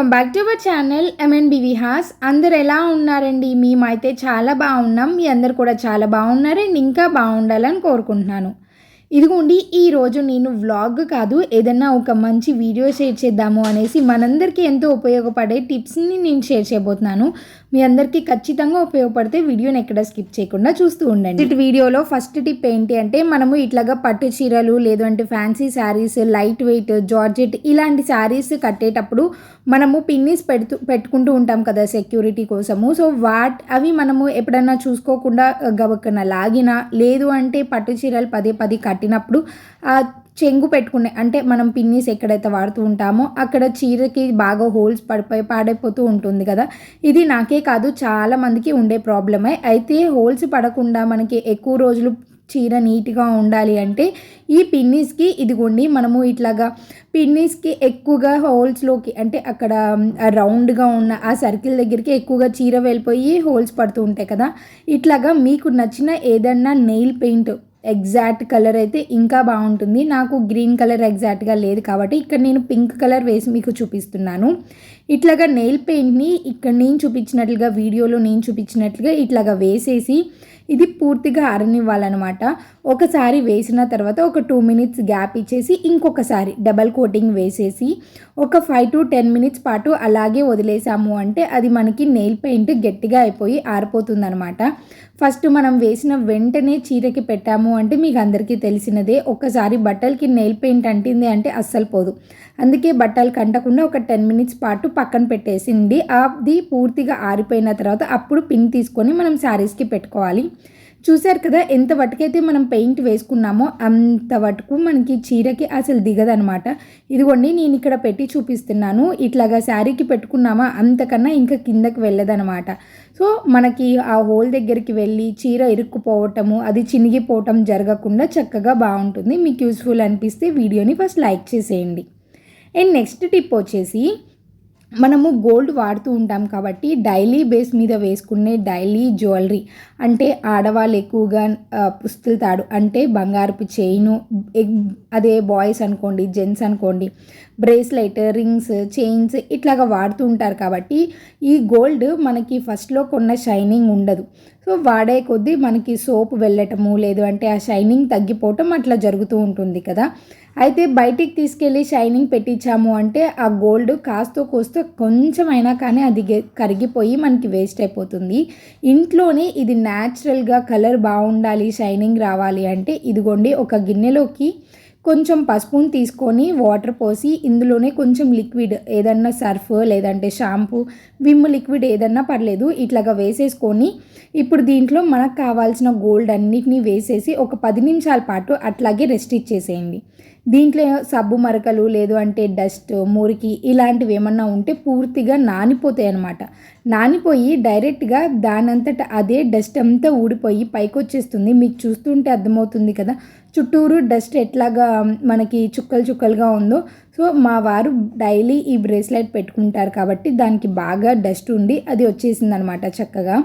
Welcome back to our channel MNB Vihas అందరు ఎలా ఉన్నారండి? మేమైతే చాలా బాగున్నాం. మీ అందరు కూడా చాలా బాగున్నారండి ఇంకా బాగుండాలని కోరుకుంటున్నాను. ఇదిగోండి ఈరోజు నేను వ్లాగ్ కాదు ఏదన్నా ఒక మంచి వీడియో షేర్ చేద్దాము అనేసి మనందరికీ ఎంతో ఉపయోగపడే టిప్స్ని నేను షేర్ చేయబోతున్నాను. మీ అందరికీ ఖచ్చితంగా ఉపయోగపడితే వీడియోని ఎక్కడ స్కిప్ చేయకుండా చూస్తూ ఉండండి. ఇటు వీడియోలో ఫస్ట్ టిప్ ఏంటి అంటే మనము ఇట్లాగా పట్టు చీరలు లేదు fancy sarees light weight georgette ఇలాంటి శారీస్ కట్టేటప్పుడు మనము పిన్నిస్ పెడుతూ పెట్టుకుంటూ ఉంటాం కదా సెక్యూరిటీ కోసము. సో వాట్ అవి మనము ఎప్పుడన్నా చూసుకోకుండా గబక్కన లాగినా లేదు అంటే పట్టు చీరలు పదే పది కట్టినప్పుడు చెంగు పెట్టుకునే అంటే మనం పిన్నీస్ ఎక్కడైతే వాడుతూ ఉంటామో అక్కడ చీరకి బాగా హోల్స్ పడిపోయి పాడైపోతూ ఉంటుంది కదా. ఇది నాకే కాదు చాలా మందికి ఉండే ప్రాబ్లమే. అయితే హోల్స్ పడకుండా మనకి ఎక్కువ రోజులు చీర నీట్గా ఉండాలి అంటే ఈ పిన్నీస్కి ఇదిగోండి మనము ఇట్లాగా పిన్నీస్కి ఎక్కువగా హోల్స్లోకి అంటే అక్కడ రౌండ్గా ఉన్న ఆ సర్కిల్ దగ్గరికి ఎక్కువగా చీర వెళ్ళిపోయి హోల్స్ పడుతూ ఉంటాయి కదా. ఇట్లాగా మీకు నచ్చిన ఏదన్నా నెయిల్ పెయింట్ ఎగ్జాక్ట్ కలర్ అయితే ఇంకా బాగుంటుంది. నాకు గ్రీన్ కలర్ ఎగ్జాక్ట్గా లేదు కాబట్టి ఇక్కడ నేను పింక్ కలర్ వేసి మీకు చూపిస్తున్నాను. ఇట్లాగా నెయిల్ పెయింట్ని ఇక్కడ నేను చూపించినట్లుగా వీడియోలో నేను చూపించినట్లుగా ఇట్లాగా వేసేసి ఇది పూర్తిగా అరనివ్వాలన్నమాట. ఒకసారి వేసిన తర్వాత ఒక టూ మినిట్స్ గ్యాప్ ఇచ్చేసి ఇంకొకసారి డబల్ కోటింగ్ వేసేసి ఒక ఫైవ్ టు టెన్ మినిట్స్ పాటు అలాగే వదిలేసాము అంటే అది మనకి నెయిల్ పెయింట్ గట్టిగా అయిపోయి ఆరిపోతుందనమాట ఫస్ట్ మనం వేసిన వెంటనే చీరకి పెట్టాము అంటే మీకు అందరికీ తెలిసినదే. ఒక్కసారి బట్టలకి నెయిల్ పెయింట్ అంటింది అంటే అస్సలు పోదు. అందుకే బట్టలు కంటకుండా ఒక టెన్ మినిట్స్ పాటు పక్కన పెట్టేసింది. అది పూర్తిగా ఆరిపోయిన తర్వాత అప్పుడు పిన్ తీసుకొని మనం శారీస్కి పెట్టుకోవాలి. చూశారు కదా ఎంత వటుకైతే మనం పెయింట్ వేసుకున్నామో అంత వటుకు మనకి చీరకి అసలు దిగదనమాట. ఇదిగోండి నేను ఇక్కడ పెట్టి చూపిస్తున్నాను. ఇట్లాగా శారీకి పెట్టుకున్నామా అంతకన్నా ఇంకా కిందకి వెళ్ళదనమాట. సో మనకి ఆ హోల్ దగ్గరికి వెళ్ళి చీర ఇరుక్కుపోవటము అది చినిగిపోవటం జరగకుండా చక్కగా బాగుంటుంది. మీకు యూస్ఫుల్ అనిపిస్తే వీడియోని ఫస్ట్ లైక్ చేసేయండి. అండ్ నెక్స్ట్ టిప్ వచ్చేసి మనము గోల్డ్ వాడుతూ ఉంటాం కాబట్టి డైలీ బేస్ మీద వేసుకునే డైలీ జ్యువెలరీ అంటే ఆడవాళ్ళు ఎక్కువగా పుస్తులు తాడు అంటే బంగారపు చైను అదే బాయ్స్ అనుకోండి జెంట్స్ అనుకోండి బ్రేస్లెట్ రింగ్స్ చైన్స్ ఇట్లాగా వాడుతూ ఉంటారు కాబట్టి ఈ గోల్డ్ మనకి ఫస్ట్లో కొన్న షైనింగ్ ఉండదు. సో వాడే కొద్దీ మనకి సోప్ వెళ్ళటము లేదు అంటే ఆ షైనింగ్ తగ్గిపోవటం అట్లా జరుగుతూ ఉంటుంది కదా. అయితే బయటికి తీసుకెళ్ళి షైనింగ్ పెట్టించాము అంటే ఆ గోల్డ్ కాస్తో కోస్తో కొంచెమైనా కానీ అది కరిగిపోయి మనకి వేస్ట్ అయిపోతుంది. ఇంట్లోనే ఇది న్యాచురల్గా కలర్ బాగుండాలి షైనింగ్ రావాలి అంటే ఇదిగోండి ఒక గిన్నెలోకి కొంచెం పసుపుని తీసుకొని వాటర్ పోసి ఇందులోనే కొంచెం లిక్విడ్ ఏదన్నా సర్ఫ్ లేదంటే షాంపూ విమ్ లిక్విడ్ ఏదన్నా పర్లేదు ఇట్లాగా వేసేసుకొని ఇప్పుడు దీంట్లో మనకు కావాల్సిన గోల్డ్ అన్నిటినీ వేసేసి ఒక పది నిమిషాల పాటు అట్లాగే రెస్ట్ ఇచ్చేసేయండి. దీంట్లో సబ్బు మరకలు లేదు అంటే డస్ట్ మురికి ఇలాంటివి ఏమన్నా ఉంటే పూర్తిగా నానిపోతాయి అనమాట నానిపోయి డైరెక్ట్గా దానంతట అదే డస్ట్ అంతా ఊడిపోయి పైకి వచ్చేస్తుంది మీకు చూస్తుంటే అర్థమవుతుంది కదా చుట్టూరు డస్ట్ ఎట్లాగా మనకి చుక్కలు చుక్కలుగా ఉందో. సో మా వారు డైలీ ఈ బ్రేస్లెట్ పెట్టుకుంటారు కాబట్టి దానికి బాగా డస్ట్ ఉండి అది వచ్చేసింది అనమాట చక్కగా.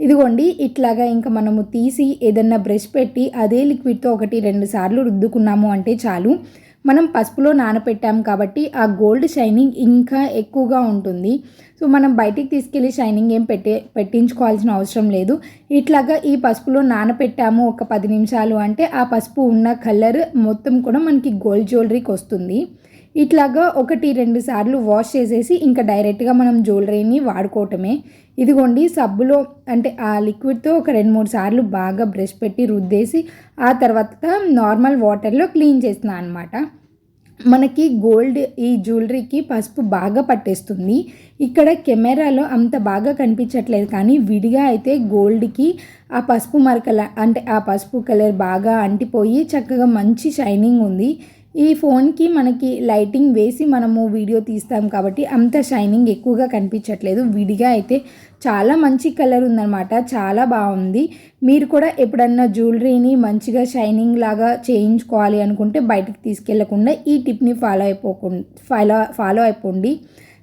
ఇదిగోండి ఇట్లాగా ఇంకా మనము తీసి ఏదన్నా బ్రష్ పెట్టి అదే లిక్విడ్తో ఒకటి రెండు సార్లు రుద్దుకున్నాము అంటే చాలు. మనం పసుపులో నానపెట్టాం కాబట్టి ఆ గోల్డ్ షైనింగ్ ఇంకా ఎక్కువగా ఉంటుంది. సో మనం బయటికి తీసుకెళ్ళి షైనింగ్ ఏం పెట్టే పెట్టించుకోవాల్సిన అవసరం లేదు. ఇట్లాగా ఈ పసుపులో నానపెట్టాము ఒక పది నిమిషాలు అంటే ఆ పసుపు ఉన్న కలర్ మొత్తం కూడా మనకి గోల్డ్ జ్యువెలరీకి వస్తుంది. ఇట్లాగా ఒకటి రెండు సార్లు వాష్ చేసేసి ఇంకా డైరెక్ట్గా మనం జ్యువెలరీని వాడుకోవటమే. ఇదిగోండి సబ్బులో అంటే ఆ లిక్విడ్తో ఒక రెండు మూడు సార్లు బాగా బ్రష్ పెట్టి రుద్దేసి ఆ తర్వాత నార్మల్ వాటర్లో క్లీన్ చేస్తున్నాను అనమాట మనకి గోల్డ్ ఈ జ్యువెలరీకి పసుపు బాగా పట్టేస్తుంది. ఇక్కడ కెమెరాలో అంత బాగా కనిపించట్లేదు కానీ విడిగా అయితే గోల్డ్కి ఆ పసుపు మరకల అంటే ఆ పసుపు కలర్ బాగా అంటిపోయి చక్కగా మంచి షైనింగ్ ఉంది. ఈ ఫోన్కి మనకి లైటింగ్ వేసి మనము వీడియో తీస్తాం కాబట్టి అంత షైనింగ్ ఎక్కువగా కనిపించట్లేదు. విడిగా అయితే చాలా మంచి కలర్ ఉందన్నమాట. చాలా బాగుంది. మీరు కూడా ఎప్పుడన్నా జ్యువెలరీని మంచిగా షైనింగ్ లాగా చేయించుకోవాలి అనుకుంటే బయటకు తీసుకెళ్ళకుండా ఈ టిప్ని ఫాలో అయిపోకుండా ఫాలో ఫాలో అయిపోండి.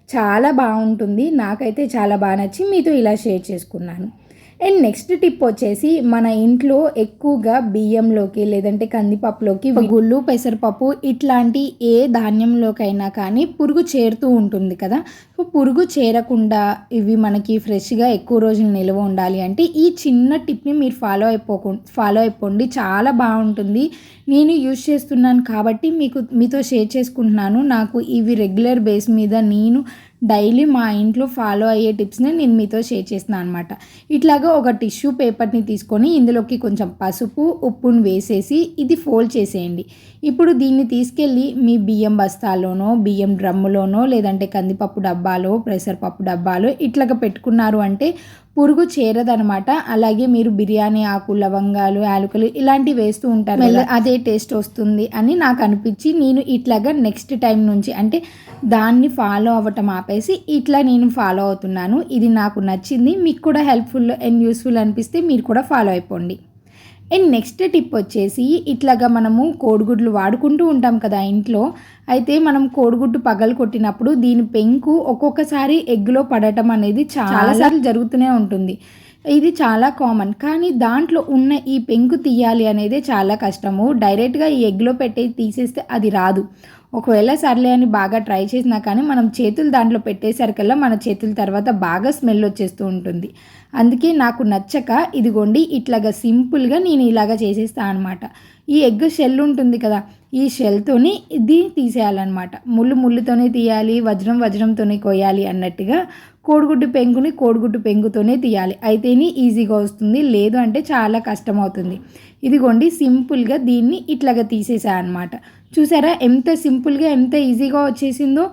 చాలా బాగుంటుంది. నాకైతే చాలా బాగా నచ్చి మీతో ఇలా షేర్ చేసుకున్నాను. అండ్ నెక్స్ట్ టిప్ వచ్చేసి మన ఇంట్లో ఎక్కువగా బియ్యంలోకి లేదంటే కందిపప్పులోకి గుళ్ళు పెసరపప్పు ఇట్లాంటి ఏ ధాన్యంలోకైనా కానీ పురుగు చేరుతూ ఉంటుంది కదా. సో పురుగు చేరకుండా ఇవి మనకి ఫ్రెష్గా ఎక్కువ రోజులు నిల్వ ఉండాలి అంటే ఈ చిన్న టిప్ని మీరు ఫాలో అయిపోకు ఫాలో అయిపోండి. చాలా బాగుంటుంది. నేను యూజ్ చేస్తున్నాను కాబట్టి మీకు మీతో షేర్ చేసుకుంటున్నాను. నాకు ఇవి రెగ్యులర్ బేస్ మీద నేను డైలీ మా ఇంట్లో ఫాలో అయ్యే టిప్స్ని నేను మీతో షేర్ చేస్తున్నాను అనమాట ఇట్లాగా ఒక టిష్యూ పేపర్ని తీసుకొని ఇందులోకి కొంచెం పసుపు ఉప్పును వేసేసి ఇది ఫోల్డ్ చేసేయండి. ఇప్పుడు దీన్ని తీసుకెళ్ళి మీ బియ్యం బస్తాలోనో బియ్యం డ్రమ్ములోనో లేదంటే కందిపప్పు డబ్బాలో ప్రెషర్ పప్పు డబ్బాలో ఇట్లాగా పెట్టుకున్నారు అంటే పురుగు చేరదనమాట. అలాగే మీరు బిర్యానీ ఆకు లవంగాలు యాలకులు ఇలాంటివి వేస్తూ ఉంటారు అదే టేస్ట్ వస్తుంది అని నాకు అనిపించి నేను ఇట్లాగా నెక్స్ట్ టైం నుంచి అంటే దాన్ని ఫాలో అవ్వటం ఆపేసి ఇట్లా నేను ఫాలో అవుతున్నాను. ఇది నాకు నచ్చింది. మీకు కూడా హెల్ప్ఫుల్ అండ్ యూస్ఫుల్ అనిపిస్తే మీరు కూడా ఫాలో అయిపోండి. అండ్ నెక్స్ట్ టిప్ వచ్చేసి ఇట్లాగా మనము కోడిగుడ్లు వాడుకుంటూ ఉంటాం కదా ఇంట్లో అయితే మనం కోడిగుడ్డు పగలు కొట్టినప్పుడు దీని పెంకు ఒక్కొక్కసారి ఎగ్లో పడటం అనేది చాలాసార్లు జరుగుతూనే ఉంటుంది. ఇది చాలా కామన్. కానీ దాంట్లో ఉన్న ఈ పెంకు తీయాలి అనేది చాలా కష్టము. డైరెక్ట్గా ఈ ఎగ్లో పెట్టి తీసేస్తే అది రాదు. ఒకవేళ సర్లే అని బాగా ట్రై చేసినా కానీ మనం చేతులు దాంట్లో పెట్టేసరికల్లా మన చేతుల తర్వాత బాగా స్మెల్ వచ్చేస్తూ ఉంటుంది. అందుకే నాకు నచ్చక ఇదిగోండి ఇట్లాగా సింపుల్గా నేను ఇలాగా చేసేస్తాను అనమాట ఈ ఎగ్ షెల్ ఉంటుంది కదా ఈ షెల్తోని ఇది తీసేయాలన్నమాట. ముళ్ళు ముళ్ళుతోనే తీయాలి వజ్రం వజ్రంతోనే కొయ్యాలి అన్నట్టుగా కోడిగుడ్డు పెంకుని కోడిగుడ్డు పెంకుతోనే తీయాలి. అయితేనే ఈజీగా వస్తుంది. లేదు అంటే చాలా కష్టం అవుతుంది ఇదిగోండి సింపుల్గా దీన్ని ఇట్లాగా తీసేసా అనమాట చూసారా ఎంత సింపుల్గా ఎంత ఈజీగా వచ్చేసిందో?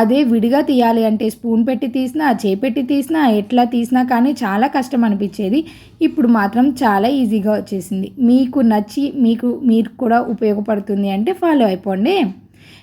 అదే విడిగా తీయాలి అంటే స్పూన్ పెట్టి తీసినా చేపెట్టి తీసినా ఎట్లా తీసినా కానీ చాలా కష్టం అనిపించేది. ఇప్పుడు మాత్రం చాలా ఈజీగా వచ్చేసింది. మీకు నచ్చి మీకు మీరు కూడా ఉపయోగపడుతుంది అంటే ఫాలో అయిపోండి.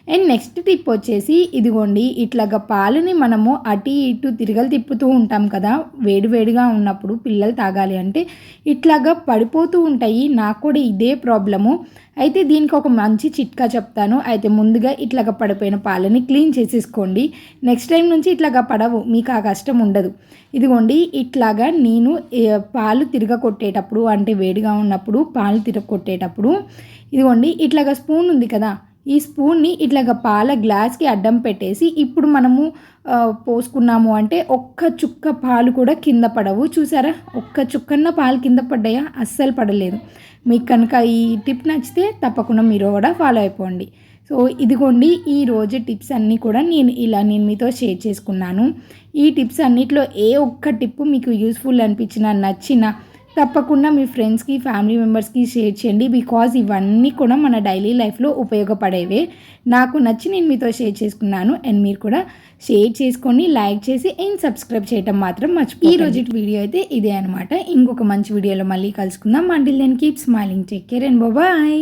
అండ్ నెక్స్ట్ టిప్ వచ్చేసి ఇదిగోండి ఇట్లాగా పాలని మనము అటు ఇటు తిరగలు తిప్పుతూ ఉంటాం కదా వేడివేడిగా ఉన్నప్పుడు పిల్లలు తాగాలి అంటే ఇట్లాగా పడిపోతూ ఉంటాయి. నాకు కూడా ఇదే ప్రాబ్లము. అయితే దీనికి ఒక మంచి చిట్కా చెప్తాను. అయితే ముందుగా ఇట్లాగా పడిపోయిన పాలని క్లీన్ చేసేసుకోండి. నెక్స్ట్ టైం నుంచి ఇట్లాగా పడవు మీకు ఆ కష్టం ఉండదు. ఇదిగోండి ఇట్లాగా నేను పాలు తిరగ కొట్టేటప్పుడు అంటే వేడిగా ఉన్నప్పుడు పాలు తిరగ కొట్టేటప్పుడు ఇదిగోండి ఇట్లాగా స్పూన్ ఉంది కదా ఈ స్పూన్ని ఇట్లాగ పాల గ్లాస్కి అడ్డం పెట్టేసి ఇప్పుడు మనము పోసుకున్నాము అంటే ఒక్క చుక్క పాలు కూడా కింద పడవు. చూసారా? ఒక్క చుక్కన్న పాలు కింద పడ్డాయా? అస్సలు పడలేదు. మీకు కనుక ఈ టిప్ నచ్చితే తప్పకుండా మీరు కూడా ఫాలో అయిపోండి. సో ఇదిగోండి ఈ రోజు టిప్స్ అన్నీ కూడా నేను ఇలా నేను మీతో షేర్ చేసుకున్నాను. ఈ టిప్స్ అన్నిట్లో ఏ ఒక్క టిప్ మీకు యూస్ఫుల్ అనిపించిన నచ్చిన తప్పకుండా మీ ఫ్రెండ్స్కి ఫ్యామిలీ మెంబర్స్కి షేర్ చేయండి. బికాజ్ ఇవన్నీ కూడా మన డైలీ లైఫ్లో ఉపయోగపడేవే. నాకు నచ్చి నేను మీతో షేర్ చేసుకున్నాను. అండ్ మీరు కూడా షేర్ చేసుకొని లైక్ చేసి అండ్ సబ్స్క్రైబ్ చేయడం మాత్రం మర్చిపో ఈ రోజు వీడియో అయితే ఇదే అనమాట ఇంకొక మంచి వీడియోలో మళ్ళీ కలుసుకుందాం. Until then keep smiling take care and bye